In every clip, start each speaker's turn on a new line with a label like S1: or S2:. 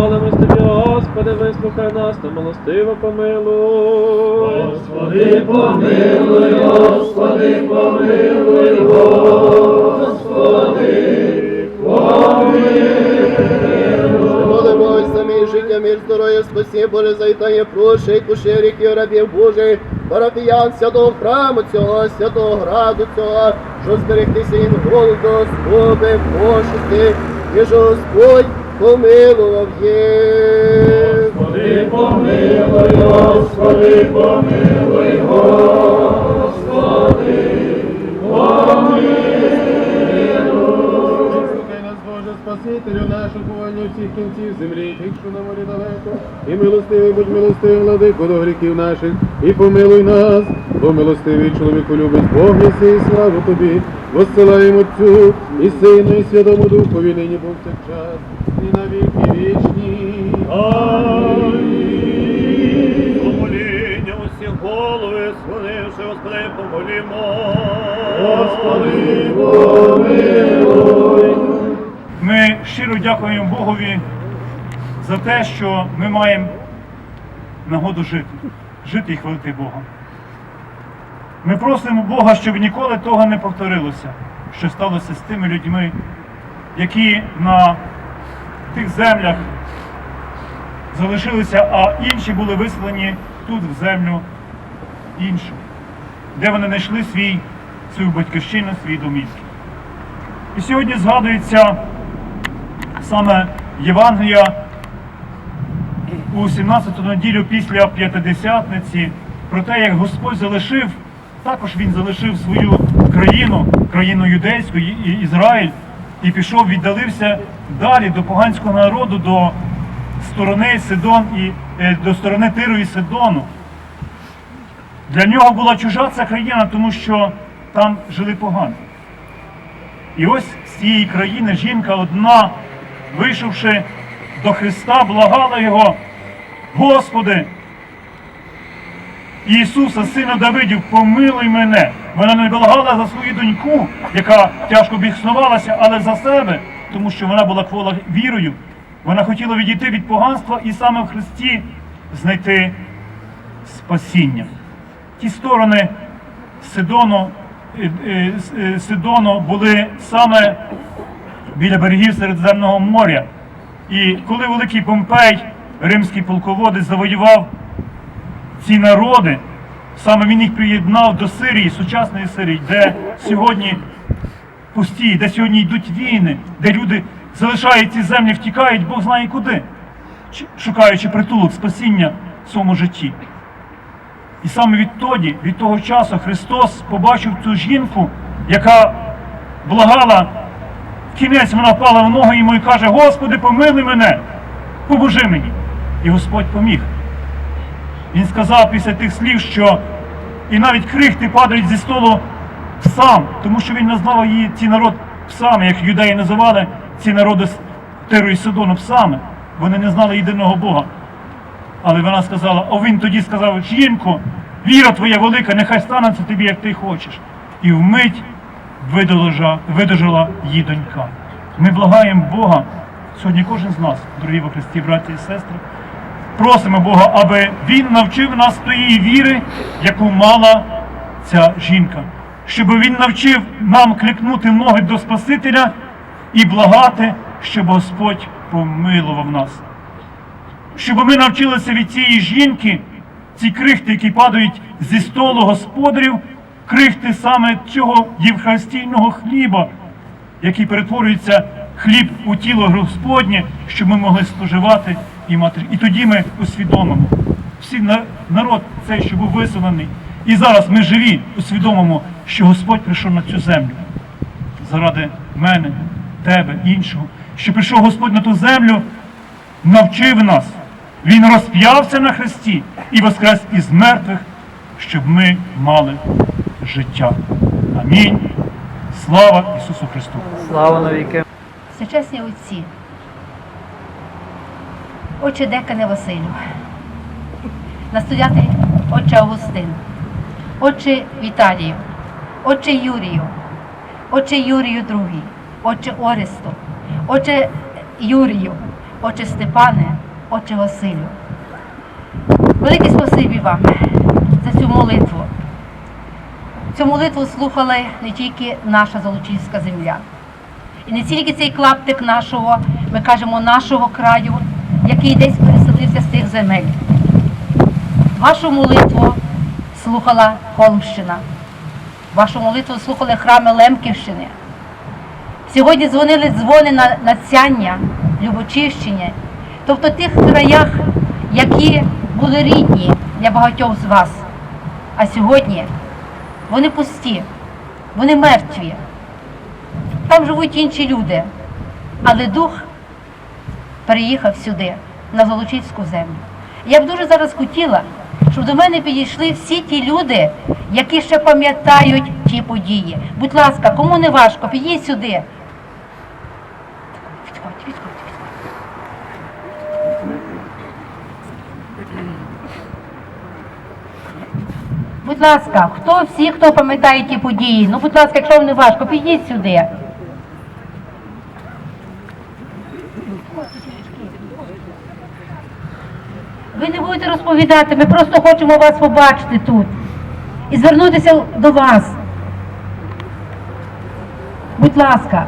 S1: Молимось тобі, Господи, вислухай нас та милостиво помилуй.
S2: Господи, помилуй, Господи, помилуй, Господи,
S3: Молимось за мій життя, мир, здоров'я, спасі, Боже, зайтає прощай, кушеріків, рабів Божих, парафіян святого храму цього, святого граду цього, що зберегтися їм голоду, злоби, пошуки, і що Господь помилував їх.
S2: Господи, помилуй, Господи, помилуй, Господи,
S3: Слухай нас, Боже, Спасителю наш, уповання всіх кінців землі, тих, що на морі далеко. І милостивий, будь милостивий, владико до гріхів наших, і помилуй нас, бо милостивий чоловіку любить Бог єси, і славу тобі, воссилаємо Отцю, і Сину, і Святому Духові, нині повсякчас, і на віки вічні.
S4: Помоління усіх голови, схиливши, Господи, помолімо.
S2: Господи, помилуй.
S5: Ми щиро дякуємо Богові за те, що ми маємо нагоду жити, жити і хвалити Бога. Ми просимо Бога, щоб ніколи того не повторилося, що сталося з тими людьми, які на тих землях залишилися, а інші були виселені тут, в землю іншу, де вони знайшли свій, свою батьківщину, свій домівки. І сьогодні згадується саме Євангелія у 17-ту неділю після П'ятидесятниці про те, як Господь залишив, також Він залишив свою країну, країну юдейську, Ізраїль, і пішов, віддалився далі до поганського народу, до сторони Сидон і е, до сторони Тиру і Сидону. Для нього була чужа ця країна, тому що там жили погано. І ось з цієї країни жінка одна, вийшовши до Христа, благала його, Господи, Ісуса, сина Давидів, помилуй мене. Вона не благала за свою доньку, яка тяжко біснувалася, але за себе, тому що вона була квола вірою. Вона хотіла відійти від поганства і саме в Христі знайти спасіння. Ті сторони Сидону, е, е, е, Сидону були саме біля берегів Середземного моря. І коли великий Помпей, римський полководець, завоював ці народи, саме він їх приєднав до Сирії, сучасної Сирії, де сьогодні пусті, де сьогодні йдуть війни, де люди залишають ці землі, втікають, Бог знає куди, шукаючи притулок, спасіння в своєму житті. І саме відтоді, від того часу, Христос побачив цю жінку, яка благала, в кінець вона впала в ноги йому і каже: Господи, помилуй мене, поможи мені. І Господь поміг. Він сказав після тих слів, що і навіть крихти падають зі столу псам, тому що він назвав її ці народ псами, як юдеї називали ці народи Тиру і Сидону псами. Вони не знали єдиного Бога. Але вона сказала, а він тоді сказав, жінко, віра твоя велика, нехай станеться тобі, як ти хочеш. І вмить видолежа, видожила її донька. Ми благаємо Бога, сьогодні кожен з нас, дорогі во Христі, браті і сестри, просимо Бога, аби Він навчив нас тої віри, яку мала ця жінка. Щоб Він навчив нам кликнути в ноги до Спасителя і благати, щоб Господь помилував нас щоб ми навчилися від цієї жінки, ці крихти, які падають зі столу господарів, крихти саме цього євхаристійного хліба, який перетворюється хліб у тіло Господнє, щоб ми могли споживати і мати. І тоді ми усвідомимо. Всі народ цей, що був виселений. І зараз ми живі, усвідомимо, що Господь прийшов на цю землю заради мене, тебе, іншого, що прийшов Господь на ту землю, навчив нас. Він розп'явся на хресті і воскрес із мертвих, щоб ми мали життя. Амінь. Слава Ісусу Христу!
S1: Слава навіки.
S6: Всечесні отці, отче Декане Василю, настоятель отче Августин, отче Віталію, отче Юрію, отче Юрію II, отче Оресту, отче Юрію, отче Степане, отче Василю. Велике спасибі вам за цю молитву. Цю молитву слухала не тільки наша Золочівська земля. І не тільки цей клаптик нашого, ми кажемо, нашого краю, який десь переселився з тих земель. Вашу молитву слухала Холмщина. Вашу молитву слухали храми Лемківщини. Сьогодні дзвонили дзвони на, на Цяння, Любочівщині, тобто тих краях, які були рідні для багатьох з вас. А сьогодні вони пусті, вони мертві. Там живуть інші люди, але дух переїхав сюди, на Золочівську землю. Я б дуже зараз хотіла, щоб до мене підійшли всі ті люди, які ще пам'ятають ті події. Будь ласка, кому не важко, підійдіть сюди. Відходьте, відходьте, відходьте. Будь ласка, хто всі, хто пам'ятає ті події? Ну, будь ласка, якщо вам не важко, підійдіть сюди. Ви не будете розповідати, ми просто хочемо вас побачити тут і звернутися до вас. Будь ласка.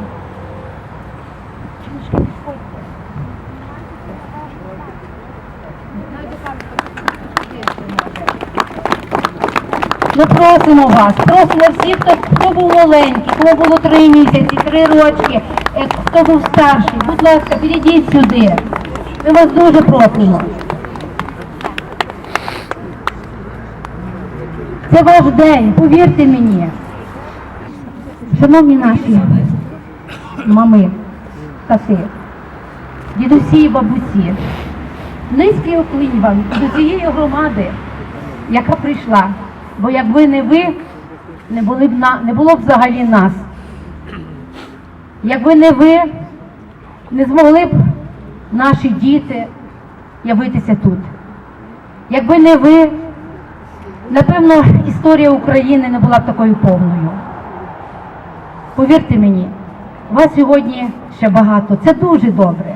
S6: Ми просимо вас, просимо всіх, хто, хто був маленький, кому було три місяці, три рочки, е, хто був старший. Будь ласка, підійдіть сюди. Ми вас дуже просимо. Це ваш день, повірте мені. Шановні наші мами, тати, дідусі і бабусі, низький уклін вам до цієї громади, яка прийшла. Бо якби не ви, не, були б на, не було б взагалі нас. Якби не ви, не змогли б наші діти явитися тут. Якби не ви, напевно, історія України не була такою повною. Повірте мені, вас сьогодні ще багато. Це дуже добре.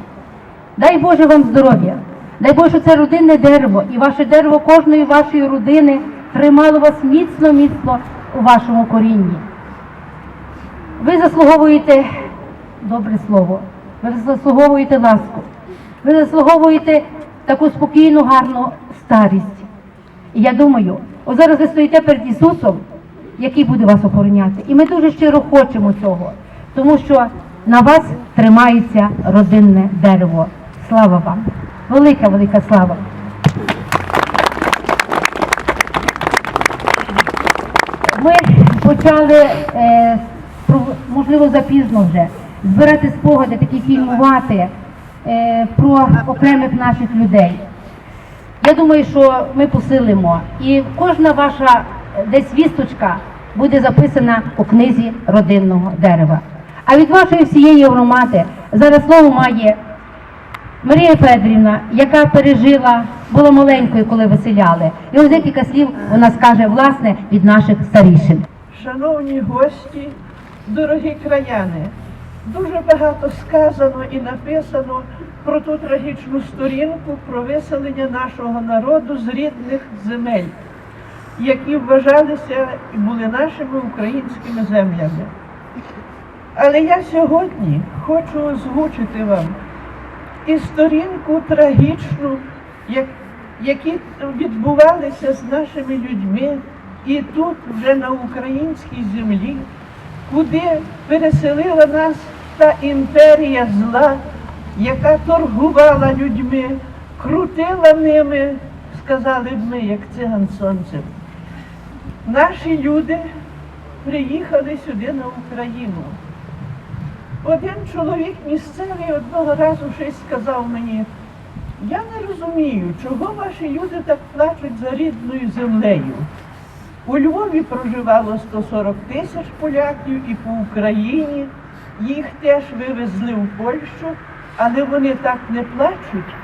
S6: Дай Боже вам здоров'я. Дай Боже, це родинне дерево, і ваше дерево кожної вашої родини тримало вас міцно, міцно у вашому корінні. Ви заслуговуєте добре слово, ви заслуговуєте ласку, ви заслуговуєте таку спокійну, гарну старість. І я думаю, ось зараз ви стоїте перед Ісусом, який буде вас охороняти. І ми дуже щиро хочемо цього, тому що на вас тримається родинне дерево. Слава вам! Велика, велика слава! Ми почали, е, можливо, запізно вже, збирати спогади, такі фільмувати е, про окремих наших людей. Я думаю, що ми посилимо. І кожна ваша е, десь вісточка буде записана у книзі родинного дерева. А від вашої всієї громади зараз слово має Марія Федорівна, яка пережила, була маленькою, коли виселяли. І ось декілька слів вона скаже, власне, від наших старішин.
S7: Шановні гості, дорогі краяни, дуже багато сказано і написано про ту трагічну сторінку про виселення нашого народу з рідних земель, які вважалися і були нашими українськими землями. Але я сьогодні хочу озвучити вам і сторінку трагічну, як, які відбувалися з нашими людьми і тут, вже на українській землі, куди переселила нас та імперія зла, яка торгувала людьми, крутила ними, сказали б ми, як циган сонцем. Наші люди приїхали сюди на Україну. Один чоловік місцевий одного разу щось сказав мені, я не розумію, чого ваші люди так плачуть за рідною землею. У Львові проживало 140 тисяч поляків і по Україні. Їх теж вивезли в Польщу, але вони так не плачуть.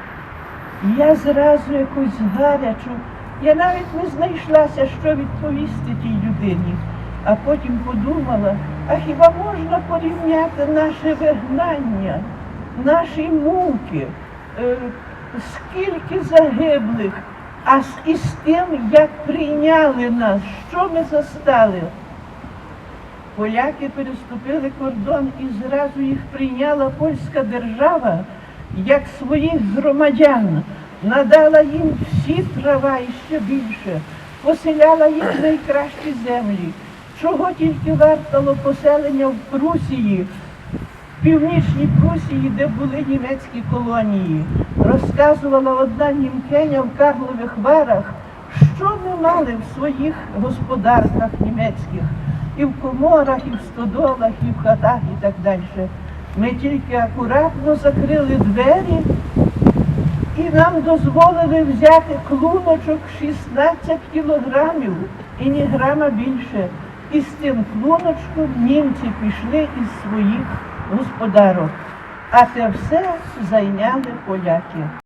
S7: Я зразу якусь гарячу, я навіть не знайшлася, що відповісти тій людині. А потім подумала, а хіба можна порівняти наше вигнання, наші муки, е, скільки загиблих, а з із тим, як прийняли нас, що ми застали. Поляки переступили кордон і зразу їх прийняла польська держава як своїх громадян, надала їм всі права і ще більше, поселяла їх найкращі землі. Чого тільки вартало поселення в Прусії, в північній Прусії, де були німецькі колонії. Розказувала одна німкеня в Карлових Варах, що ми мали в своїх господарках німецьких, і в коморах, і в стодолах, і в хатах, і так далі. Ми тільки акуратно закрили двері і нам дозволили взяти клуночок 16 кілограмів і ні грама більше. І з тим клуночком німці пішли із своїх господарок. А те все зайняли поляки.